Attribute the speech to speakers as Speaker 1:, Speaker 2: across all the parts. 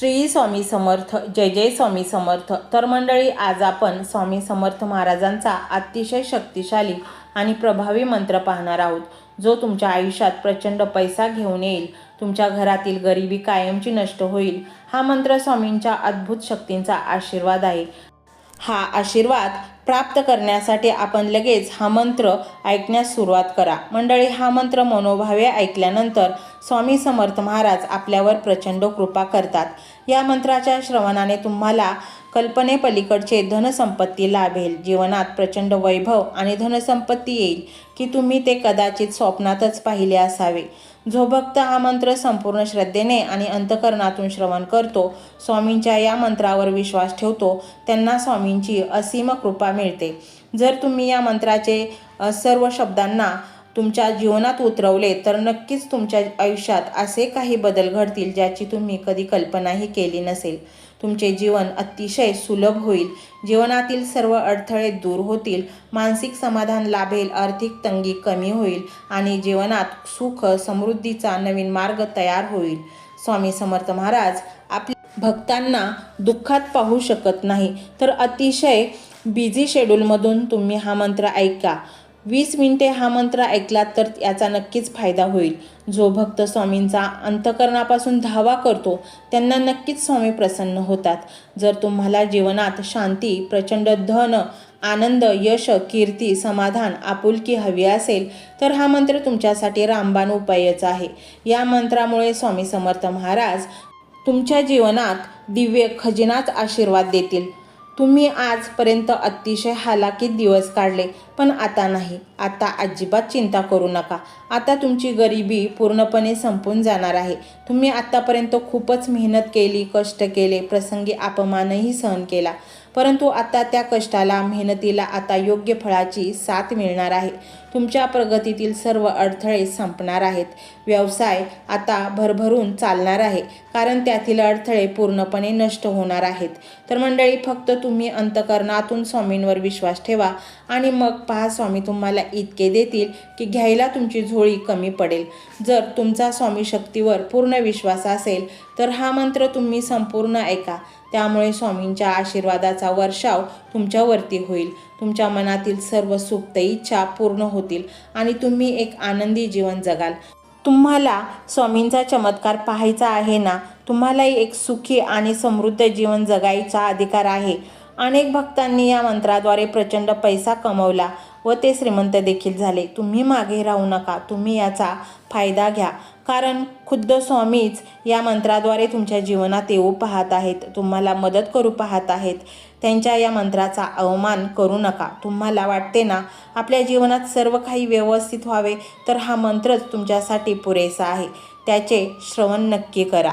Speaker 1: श्री स्वामी समर्थ जय जय स्वामी समर्थ. तर मंडळी आज आपण स्वामी समर्थ महाराजांचा अतिशय शक्तिशाली आणि प्रभावी मंत्र पाहणार आहोत जो तुमच्या आयुष्यात प्रचंड पैसा घेऊन येईल तुमच्या घरातील गरिबी कायमची नष्ट होईल. हा मंत्र स्वामींच्या अद्भुत शक्तींचा आशीर्वाद आहे. हा आशीर्वाद प्राप्त करण्यासाठी आपण लगेच हा मंत्र ऐकण्यास सुरुवात करा. मंडळी हा मंत्र मनोभावे ऐकल्यानंतर स्वामी समर्थ महाराज आपल्यावर प्रचंड कृपा करतात. या मंत्राच्या श्रवणाने तुम्हाला कल्पनेपलीकडचे धनसंपत्ती लाभेल. जीवनात प्रचंड वैभव आणि धनसंपत्ती येईल की तुम्ही ते कदाचित स्वप्नातच पाहिले असावे. जो भक्त हा मंत्र संपूर्ण श्रद्धेने आणि अंतकरणातून श्रवण करतो स्वामींच्या या मंत्रावर विश्वास ठेवतो त्यांना स्वामींची असीम कृपा मिळते. जर तुम्ही या मंत्राचे सर्व शब्दांना तुमच्या जीवनात उतरवले तर नक्कीच तुमच्या आयुष्यात असे काही बदल घडतील ज्याची तुम्ही कधी कल्पनाही केली नसेल. तुमचे जीवन अतिशय सुलभ होईल. जीवनातील सर्व अडथळे दूर होतील. मानसिक समाधान लाभेल आर्थिक तंगी कमी होईल आणि जीवनात सुख समृद्धीचा नवीन मार्ग तयार होईल. स्वामी समर्थ महाराज आपल्या भक्तांना दुःखात पाहू शकत नाही तर अतिशय बिझी शेड्यूलमधून तुम्ही हा मंत्र ऐका. वीस मिनिटे हा मंत्र ऐकलात तर याचा नक्कीच फायदा होईल. जो भक्त स्वामींचा अंतकरणापासून धावा करतो त्यांना नक्कीच स्वामी प्रसन्न होतात. जर तुम्हाला जीवनात शांती प्रचंड धन आनंद यश कीर्ती समाधान आपुलकी हवी असेल तर हा मंत्र तुमच्यासाठी रामबाण उपायच आहे. या मंत्रामुळे स्वामी समर्थ महाराज तुमच्या जीवनात दिव्य खजिनाच आशीर्वाद देतील. तुम्ही आजपर्यंत अतिशय हालाकीत दिवस काढले पण आता नाही. आता अजिबात चिंता करू नका. आता तुमची गरिबी पूर्णपणे संपून जाणार आहे. तुम्ही आत्तापर्यंत खूपच मेहनत केली कष्ट केले प्रसंगी अपमानही सहन केला. परंतु आता त्या कष्टाला मेहनतीला आता योग्य फळाची साथ मिळणार आहे. तुमच्या प्रगतीतील सर्व अडथळे संपणार आहेत. व्यवसाय आता भरभरून चालणार आहे कारण त्यातील अडथळे पूर्णपणे नष्ट होणार आहेत. तर मंडळी फक्त तुम्ही अंतकरणातून स्वामींवर विश्वास ठेवा आणि मग पहा स्वामी तुम्हाला इतके देतील की घ्यायला तुमची झोळी कमी पडेल. जर तुमचा स्वामी शक्तीवर पूर्ण विश्वास असेल तर हा मंत्र तुम्ही संपूर्ण ऐका. त्यामुळे स्वामींच्या आशीर्वादाचा वर्षाव तुमच्यावरती होईल. तुमच्या मनातील सर्व सुप्त इच्छा पूर्ण होतील आणि तुम्ही एक आनंदी जीवन जगाल. तुम्हाला स्वामींचा चमत्कार पाहायचा आहे ना? तुम्हालाही एक सुखी आणि समृद्ध जीवन जगायचा अधिकार आहे. अनेक भक्तांनी या मंत्राद्वारे प्रचंड पैसा कमवला. व ते श्रीमंत देखील झाले. तुम्ही मागे राहू नका. तुम्ही याचा फायदा घ्या. कारण खुद्द स्वामीच या मंत्राद्वारे तुमच्या जीवनात येऊ पाहत आहेत. तुम्हाला मदत करू पाहत आहेत. त्यांच्या या मंत्राचा अवमान करू नका. तुम्हाला वाटते ना आपल्या जीवनात सर्व काही व्यवस्थित व्हावे तर हा मंत्रच तुमच्यासाठी पुरेसा आहे. त्याचे श्रवण नक्की करा.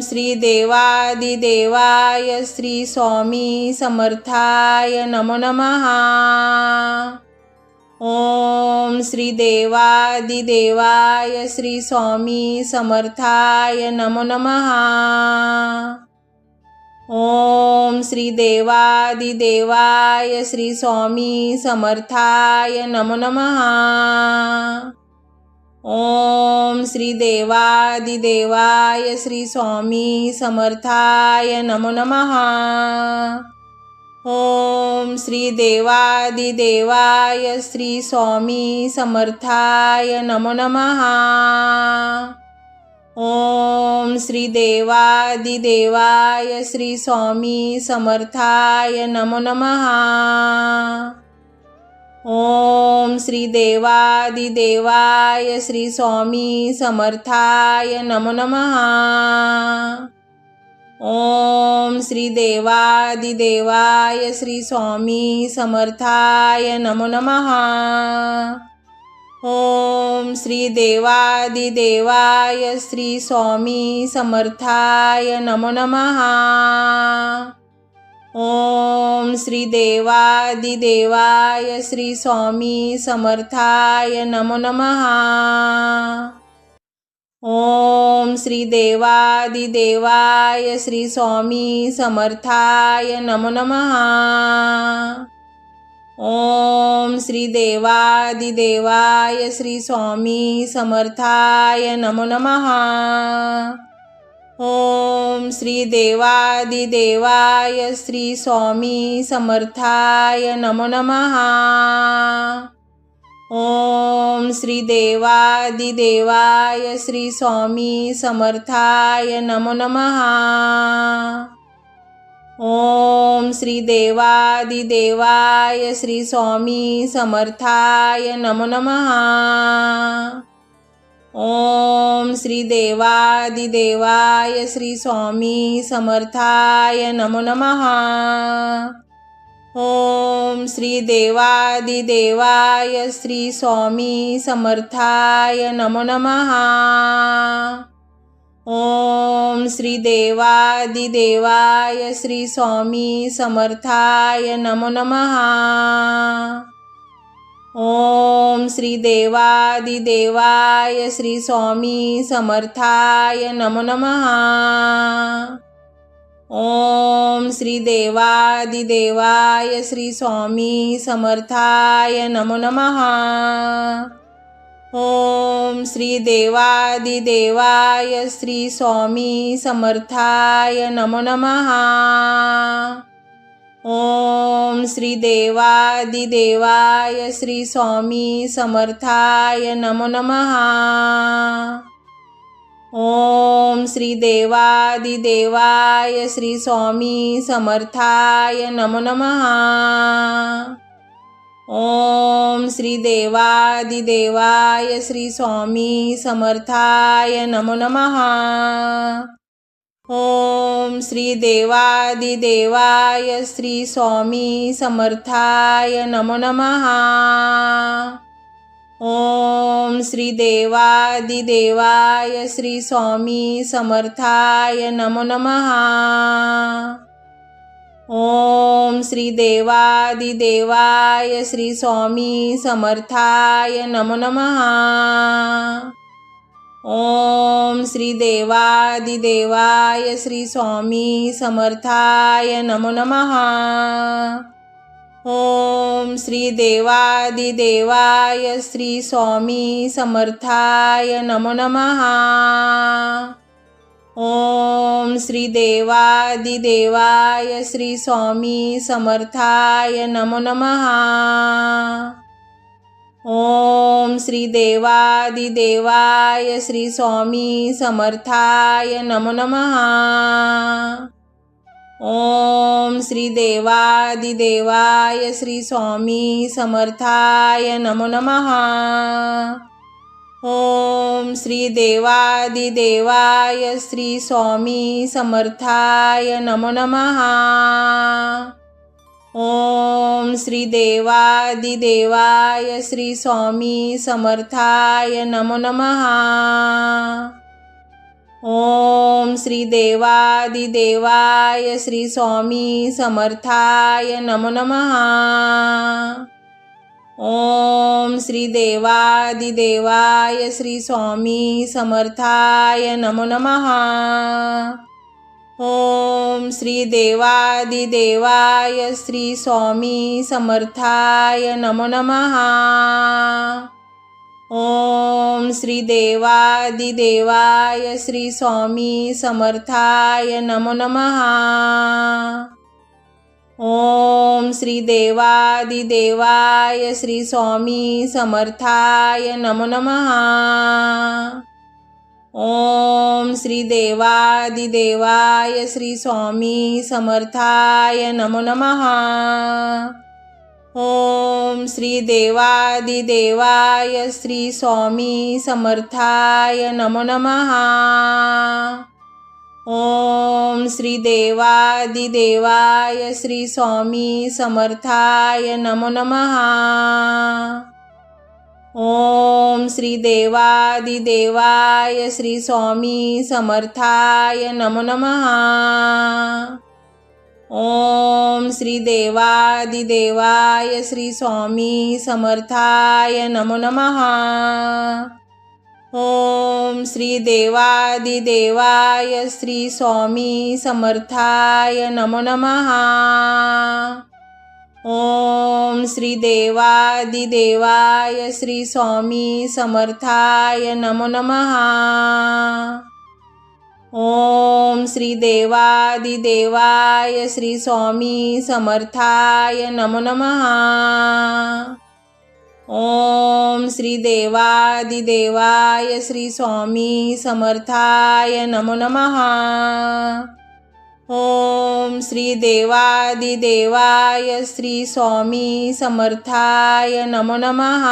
Speaker 1: श्रीदेवादिदेवाय श्री देवादिदेवाय श्री स्वामी समर्थाय नमो नमः। ॐ श्रीदेवादिदेवाय श्री स्वामी समर्थाय नमो नमः। ॐ श्रीदेवादिदेवाय श्री स्वामी समर्थाय नमो नमः। ओम श्री देवादिदेवाय श्री स्वामी समर्थाय नमो नमः। ओम श्री देवादिदेवाय श्री स्वामी समर्थाय नमो नमः। ओम श्री देवादिदेवाय श्री स्वामी समर्थाय नमो नमः। ओम श्री देवादिदेवाय श्री स्वामी समर्थाय नमो नमः। ओम श्री देवादिदेवाय श्री स्वामी समर्थाय नमो नमः। ओम श्री देवादिदेवाय श्री स्वामी समर्थाय नमो नमः। ओम श्री देवादिदेवाय श्री स्वामी समर्थाय नमो नमः. ओम श्री देवादिदेवाय श्री स्वामी समर्थाय नमो नमः. ओम श्री देवादिदेवाय श्री स्वामी समर्थाय नमो नमः. ओम श्री देवादिदेवाय श्री स्वामी समर्थाय नमो नमः। ओम श्री देवादिदेवाय श्री स्वामी समर्थाय नमो नमः। ओम श्री देवादिदेवाय श्री स्वामी समर्थाय नमो नमः। ओम श्री देवादिदेवाय श्री स्वामी समर्थाय नमो नमः। ओम श्री देवादिदेवाय श्री स्वामी समर्थाय नमो नमः। ओम श्री देवादिदेवाय श्री स्वामी समर्थाय नमो नमः। ओम श्री देवादिदेवाय श्री स्वामी समर्थाय नमो नमः। ओम श्री देवादिदेवाय श्री स्वामी समर्थाय नमो नमः। ओम श्री देवादिदेवाय श्री स्वामी समर्थाय नमो नमः। ओम श्री देवादिदेवाय श्री स्वामी समर्थाय नमो नमः. ओम श्री देवादिदेवाय श्री स्वामी समर्थाय नमो नमः. ओम श्री देवादिदेवाय श्री स्वामी समर्थाय नमो नमः. ओम श्री देवादिदेवाय श्री स्वामी समर्थाय नमो नमः। ओम श्री देवादिदेवाय श्री स्वामी समर्थाय नमो नमः। ओम श्री देवादिदेवाय श्री स्वामी समर्थाय नमो नमः। ओम श्री देवादिदेवाय श्री स्वामी समर्थाय नमो नमः। ओम श्री देवादिदेवाय श्री स्वामी समर्थाय नमो नमः। ओम श्री देवादिदेवाय श्री स्वामी समर्थाय नमो नमः। ओम श्री देवादिदेवाय श्री स्वामी समर्थाय नमो नमः। ओम श्री देवादिदेवाय श्री स्वामी समर्थाय नमो नमः। ओम श्री देवादिदेवाय श्री स्वामी समर्थाय नमो नमः। ओम श्री देवादिदेवाय श्री स्वामी समर्थाय नमो नमः. ओम श्री देवादिदेवाय श्री स्वामी समर्थाय नमो नमः. ओम श्री देवादिदेवाय श्री स्वामी समर्थाय नमो नमः. ओम श्री देवादिदेवाय श्री स्वामी समर्थाय नमो नमः। ओम श्री देवादिदेवाय श्री स्वामी समर्थाय नमो नमः। ओम श्री देवादिदेवाय श्री स्वामी समर्थाय नमो नमः। ओम श्री देवादिदेवाय श्री स्वामी समर्थाय नमो नमः. ओम श्री देवादिदेवाय श्री स्वामी समर्थाय नमो नमः. ओम श्री देवादिदेवाय श्री स्वामी समर्थाय नमो नमः. ओम श्री देवादिदेवाय श्री स्वामी समर्थाय नमो नमः। ॐ श्री देवादिदेवाय श्री स्वामी समर्थाय नमो नमः। ॐ श्री देवादिदेवाय श्री स्वामी समर्थाय नमो नमः। ओम श्री देवादिदेवाय श्री स्वामी समर्थाय नमो नमः. ओम श्री देवादिदेवाय श्री स्वामी समर्थाय नमो नमः. ओम श्री देवादिदेवाय श्री स्वामी समर्थाय नमो नमः. ओम श्री देवादिदेवाय श्री स्वामी समर्थाय नमो नमः।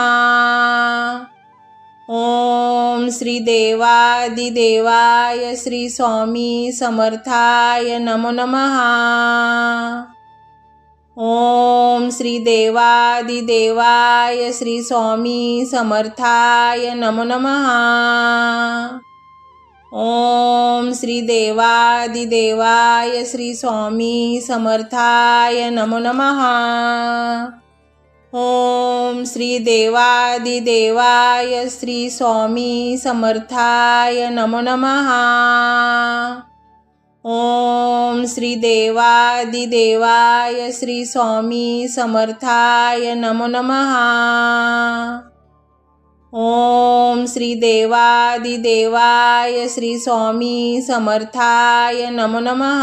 Speaker 1: ओम श्री देवादिदेवाय श्री स्वामी समर्थाय नमो नमः। ओम श्री देवादिदेवाय श्री स्वामी समर्थाय नमो नमः। ओम श्री देवादिदेवाय श्री स्वामी समर्थाय नमो नमः। ओम श्री देवादिदेवाय श्री स्वामी समर्थाय नमो नमः। ओम श्री देवादिदेवाय श्री स्वामी समर्थाय नमो नमः। ओम श्री देवादिदेवाय श्री स्वामी समर्थाय नमो नमः।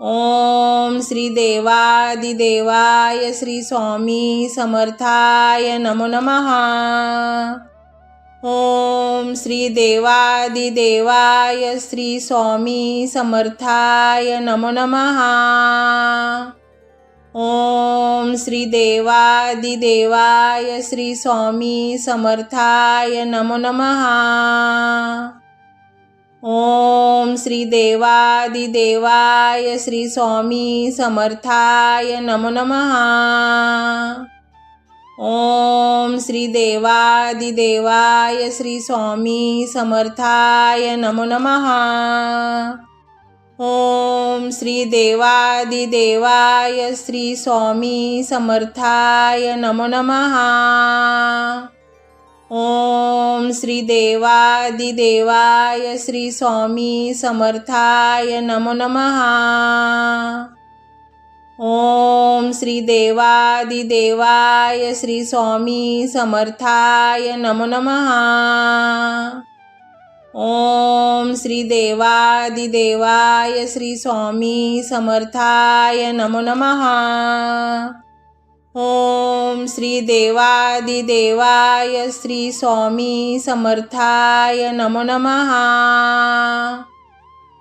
Speaker 1: ओम श्री देवादिदेवाय श्री स्वामी समर्थाय नमो नमः। ओम श्री देवादिदेवाय श्री स्वामी समर्थाय नमो नमः। ओम श्री देवादिदेवाय श्री स्वामी समर्थाय नमो नमः. ओम श्री देवादिदेवाय श्री स्वामी समर्थाय नमो नमः. ओम श्री देवादिदेवाय श्री स्वामी समर्थाय नमो नमः. ओम श्री देवादिदेवाय श्री स्वामी समर्थाय नमो नमः। ओम श्री देवादिदेवाय श्री स्वामी समर्थाय नमो नमः। ओम श्री देवादिदेवाय श्री स्वामी समर्थाय नमो नमः। ओम श्री देवादिदेवाय श्री स्वामी समर्थाय नमो नमः। ओम श्री देवादिदेवाय श्री स्वामी समर्थाय नमो नमः।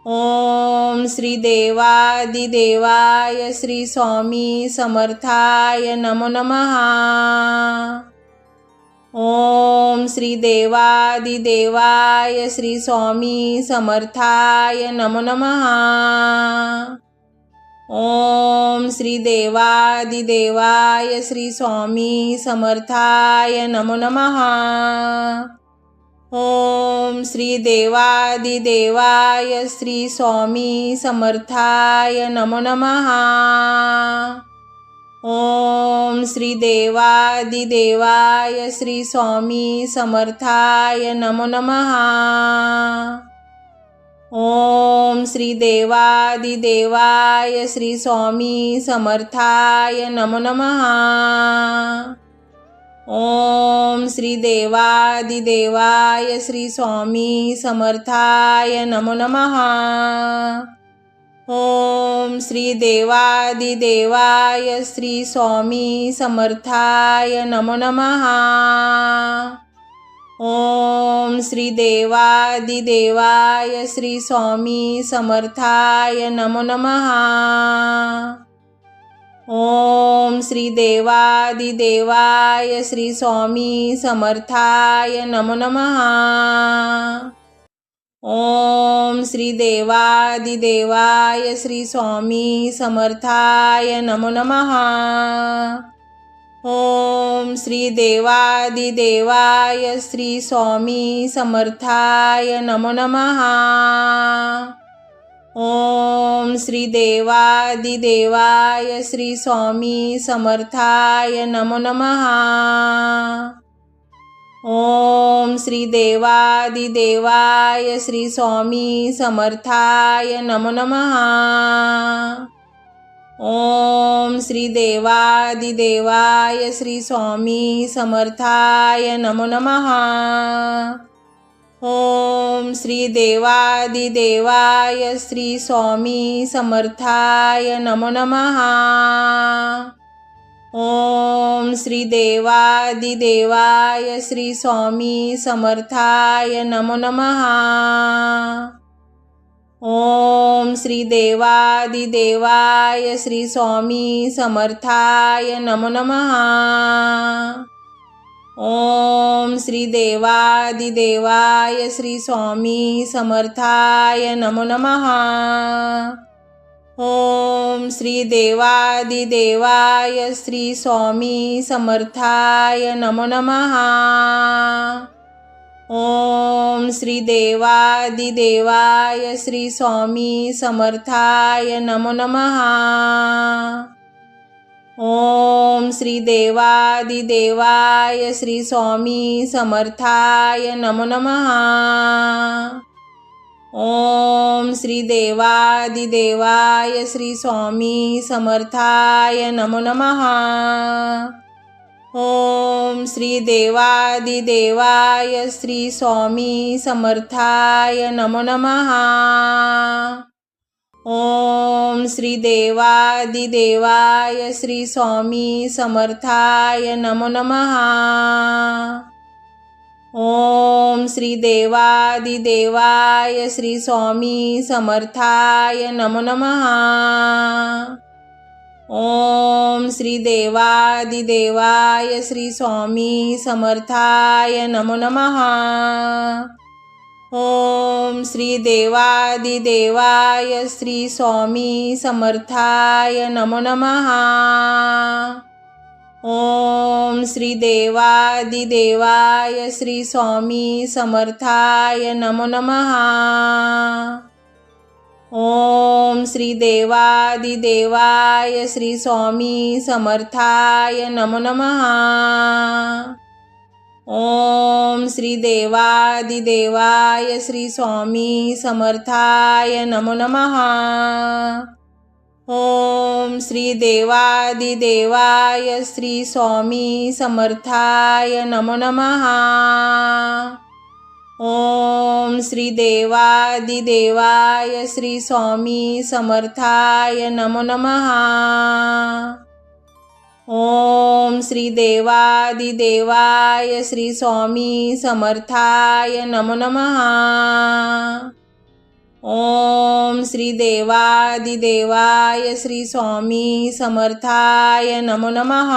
Speaker 1: ओम श्री देवादिदेवाय श्री स्वामी समर्थाय नमो नमः। ओम श्री देवादिदेवाय श्री स्वामी समर्थाय नमो नमः। ओम श्री देवादिदेवाय श्री स्वामी समर्थाय नमो नमः। ओम श्री देवादिदेवाय श्री स्वामी समर्थाय नमो नमः। ओम श्री देवादिदेवाय श्री स्वामी समर्थाय नमो नमः. ओम श्री देवादिदेवाय श्री स्वामी समर्थाय नमो नमः. ओम श्री देवादिदेवाय श्री स्वामी समर्थाय नमो नमः. ओम श्री देवादिदेवाय श्री स्वामी समर्थाय नमो नमः। ओम श्री देवादिदेवाय श्री स्वामी समर्थाय नमो नमः। ओम श्री देवादिदेवाय श्री स्वामी समर्थाय नमो नमः। ओम श्री देवादिदेवाय श्री स्वामी समर्थाय नमो नमः। ओम श्री देवादिदेवाय श्री स्वामी समर्थाय नमो नमः। ओम श्री देवादिदेवाय श्री स्वामी समर्थाय नमो नमः। ओम श्री देवादिदेवाय श्री स्वामी समर्थाय नमो नमः। ओम श्री देवादिदेवाय श्री स्वामी समर्थाय नमो नमः। ओम श्री देवादिदेवाय श्री स्वामी समर्थाय नमो नमः। ओम श्री देवादिदेवाय श्री स्वामी समर्थाय नमो नमः. ओम श्री देवादिदेवाय श्री स्वामी समर्थाय नमो नमः. ओम श्री देवादिदेवाय श्री स्वामी समर्थाय नमो नमः. ओम श्री देवादिदेवाय श्री स्वामी समर्थाय नमो नमः। ओम श्री देवादिदेवाय श्री स्वामी समर्थाय नमो नमः। ओम श्री देवादिदेवाय श्री स्वामी समर्थाय नमो नमः। ओम श्री देवादिदेवाय श्री स्वामी समर्थाय नमो नमः। ओम श्री देवादिदेवाय श्री स्वामी समर्थाय नमो नमः। ओम श्री देवादिदेवाय श्री स्वामी समर्थाय नमो नमः। ओम श्री देवादिदेवाय श्री स्वामी समर्थाय नमो नमः। ओम श्री देवादिदेवाय श्री स्वामी समर्थाय नमो नमः। ओम श्री देवादिदेवाय श्री स्वामी समर्थाय नमो नमः। ओम श्री देवादिदेवाय श्री स्वामी समर्थाय नमो नमः. ओम श्री देवादिदेवाय श्री स्वामी समर्थाय नमो नमः. ओम श्री देवादिदेवाय श्री स्वामी समर्थाय नमो नमः. ओम श्री देवादिदेवाय श्री स्वामी समर्थाय नमो नमः। ओम श्री देवादिदेवाय श्री स्वामी समर्थाय नमो नमः। ओम श्री देवादिदेवाय श्री स्वामी समर्थाय नमो नमः। ओम श्री देवादिदेवाय श्री स्वामी समर्थाय नमो नमः.